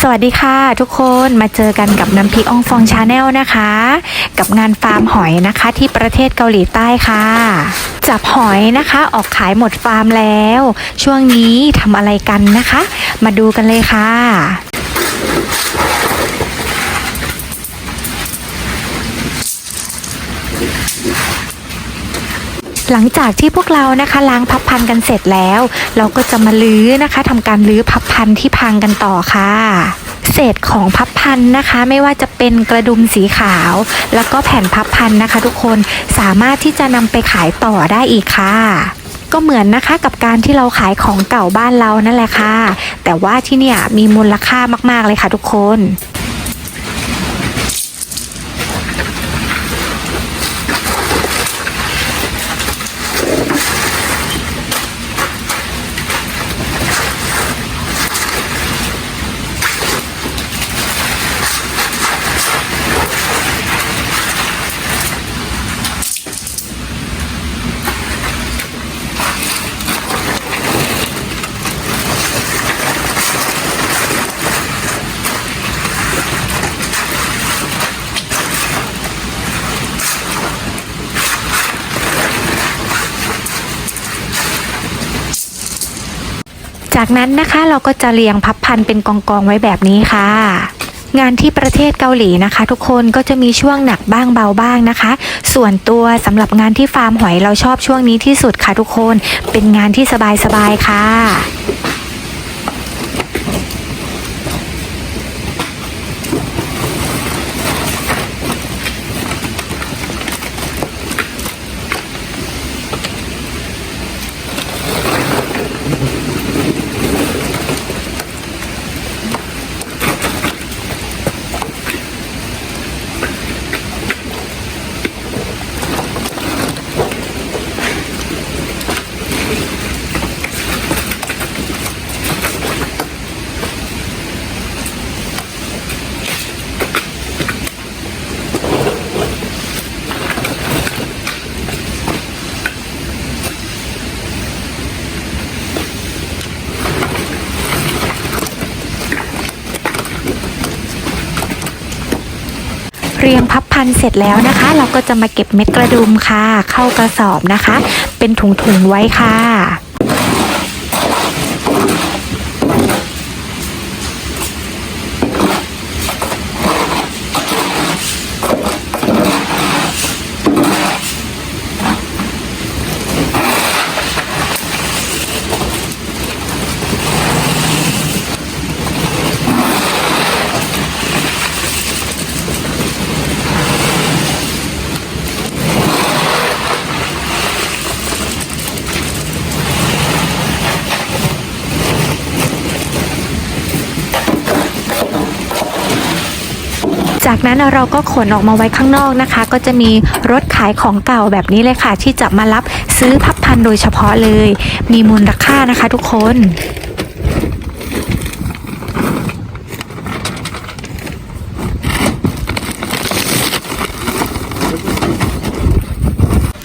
สวัสดีค่ะทุกคนมาเจอกันกับน้ำพริกอองฟองชาแนลนะคะ กับงานฟาร์มหอยนะคะที่ประเทศเกาหลีใต้ค่ะ จับหอยนะคะออกขายหมดฟาร์มแล้ว ช่วงนี้ทำอะไรกันนะคะ มาดูกันเลยค่ะ หลังจากที่พวกเรานะคะล้างพับพันกันเสร็จแล้ว เราก็จะมาลื้อนะคะทำการลื้อพับพันที่พังกันต่อค่ะ เศษของพับพันนะคะ ไม่ว่าจะเป็นกระดุมสีขาว แล้วก็แผ่นพับพันนะคะ ทุกคนสามารถที่จะนำไปขายต่อได้อีกค่ะก็เหมือนนะคะกับการที่เราขายของเก่าบ้านเรานั่นแหละค่ะ แต่ว่าที่เนี่ยมีมูลค่ามาก ๆ เลยค่ะทุกคน จากนั้นนะคะเราก็จะเรียงพับพันเป็นกองๆไว้แบบนี้ค่ะงานที่ประเทศเกาหลีนะคะ ทุกคนก็จะมีช่วงหนักบ้างเบาบ้างนะคะ ส่วนตัวสำหรับงานที่ฟาร์มหอยเราชอบช่วงนี้ที่สุดค่ะทุกคน เป็นงานที่สบายๆค่ะ รียงพับพันเสร็จแล้วนะคะ เราก็จะมาเก็บเม็ดกระดุมค่ะ เข้ากระสอบนะคะ เป็นถุงๆไว้ค่ะ จากนั้นเราก็ขนออกมาไว้ข้างนอกนะคะ ก็จะมีรถขายของเก่าแบบนี้เลยค่ะ ที่จะมารับซื้อพับพันโดยเฉพาะเลย มีมูลค่านะคะทุกคน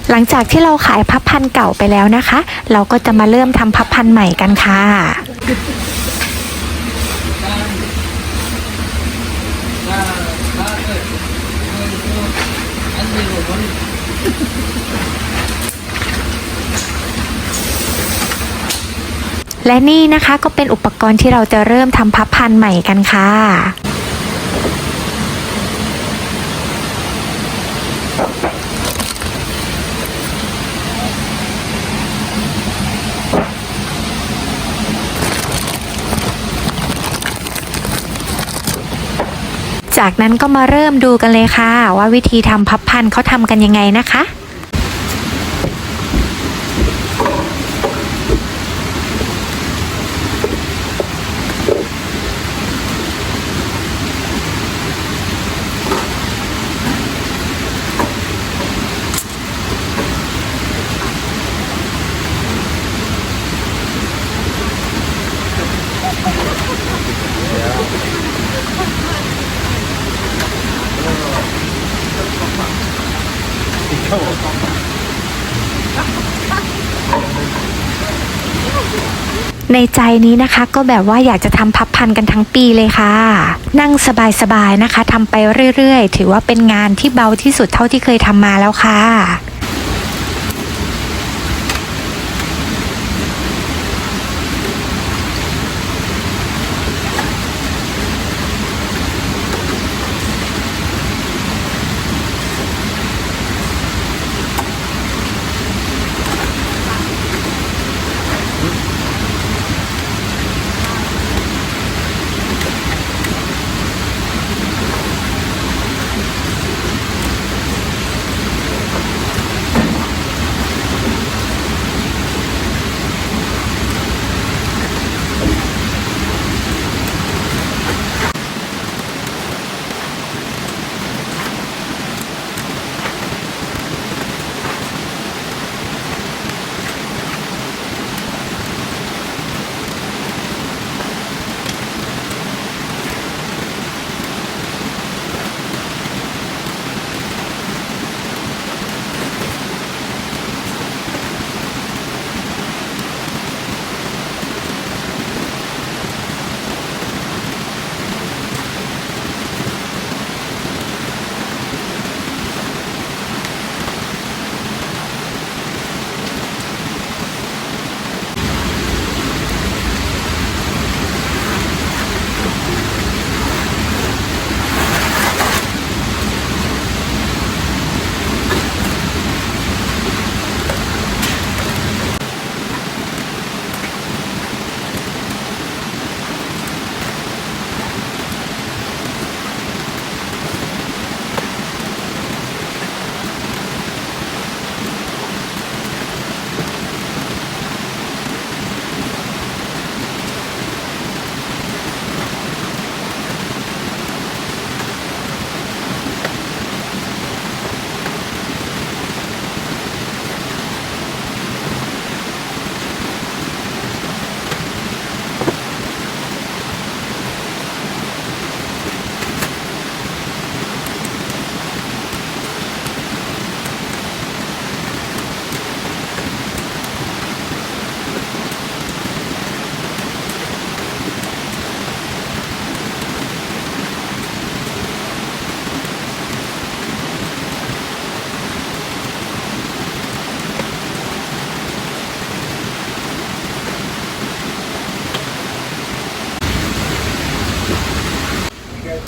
หลังจากที่เราขายพับพันเก่าไปแล้วนะคะ เราก็จะมาเริ่มทำพับพันใหม่กันค่ะ และนี่นะคะก็เป็นอุปกรณ์ที่เราจะเริ่มทำพับพันใหม่กันค่ะ จากนั้นก็มาเริ่มดูกันเลยค่ะ ว่าวิธีทำพับพันเขาทำกันยังไงนะคะ ในใจนี้นะคะก็แบบว่าอยากจะทำพับพันกันทั้งปีเลยค่ะ นั่งสบายๆนะคะทำไปเรื่อยๆ ถือว่าเป็นงานที่เบาที่สุดเท่าที่เคยทำมาแล้วค่ะ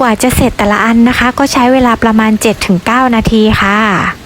กว่าจะเสร็จแต่ละอันนะคะ ก็ใช้เวลาประมาณ 7-9 นาทีค่ะ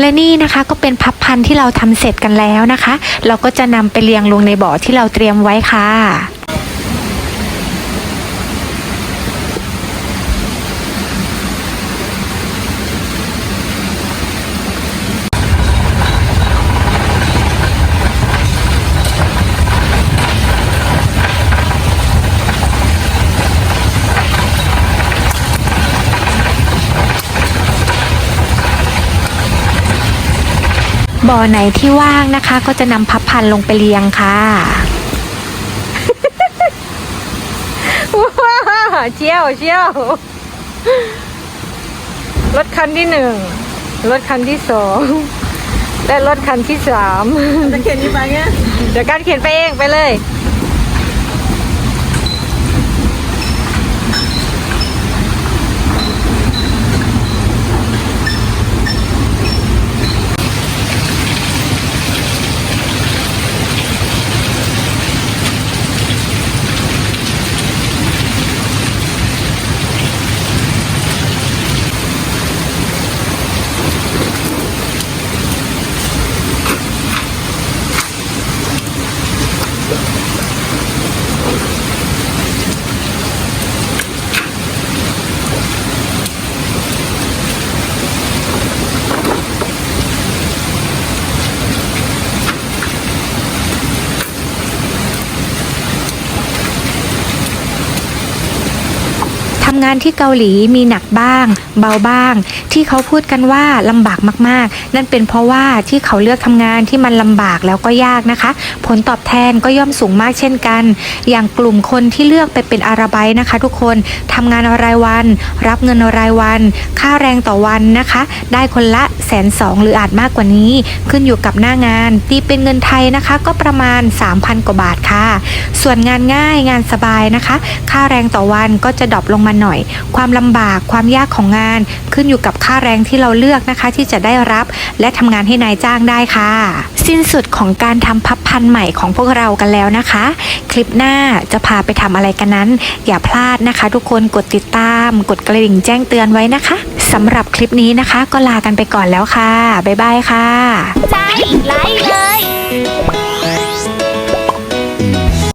และนี่นะคะก็เป็นพับพันธุ์ที่เราทำเสร็จกันแล้วนะคะ เราก็จะนำไปเรียงลงในบ่อที่เราเตรียมไว้ค่ะ บ่อไหนที่ว่างนะคะ ก็จะนำพับพันธุ์ลงไปเรียงค่ะว้าเชี่ยวเชี่ยวรถคันที่หนึ่งรถคันที่สองและรถคันที่สามจะเขียนนี้ไปเงี้ยเดี๋ยวการเขียนไปเองไปเลยำงานที่เกาหลีมีหนักบ้าง เบาบ้าง ที่เขาพูดกันว่าลำบากมากๆ นั่นเป็นเพราะว่าที่เขาเลือกทำงานที่มันลำบากแล้วก็ยากนะคะ ผลตอบแทนก็ย่อมสูงมากเช่นกัน อย่างกลุ่มคนที่เลือกไปเป็นอาราไบต์นะคะ ทุกคนทำงานรายวัน รับเงินรายวัน ค่าแรงต่อวันนะคะ ได้คนละแสนสองหรืออาจมากกว่านี้ ขึ้นอยู่กับหน้างานตีเป็นเงินไทยนะคะ ก็ประมาณ 3,000 กว่าบาทค่ะ ส่วนงานง่ายงานสบายนะคะ ค่าแรงต่อวันก็จะดรอปลงมาหน่อยความลำบากความยากของงาน ขึ้นอยู่กับค่าแรงที่เราเลือกนะคะ ที่จะได้รับ และทำงานให้นายจ้างได้ค่ะ สิ้นสุดของการทำพับพันใหม่ของพวกเรากันแล้วนะคะ คลิปหน้าจะพาไปทำอะไรกันนั้น อย่าพลาดนะคะ ทุกคนกดติดตาม กดกระดิ่งแจ้งเตือนไว้นะคะสำหรับคลิปนี้นะคะ ก็ลากันไปก่อนแล้วค่ะบ๊ายบายค่ะใจไลค์เล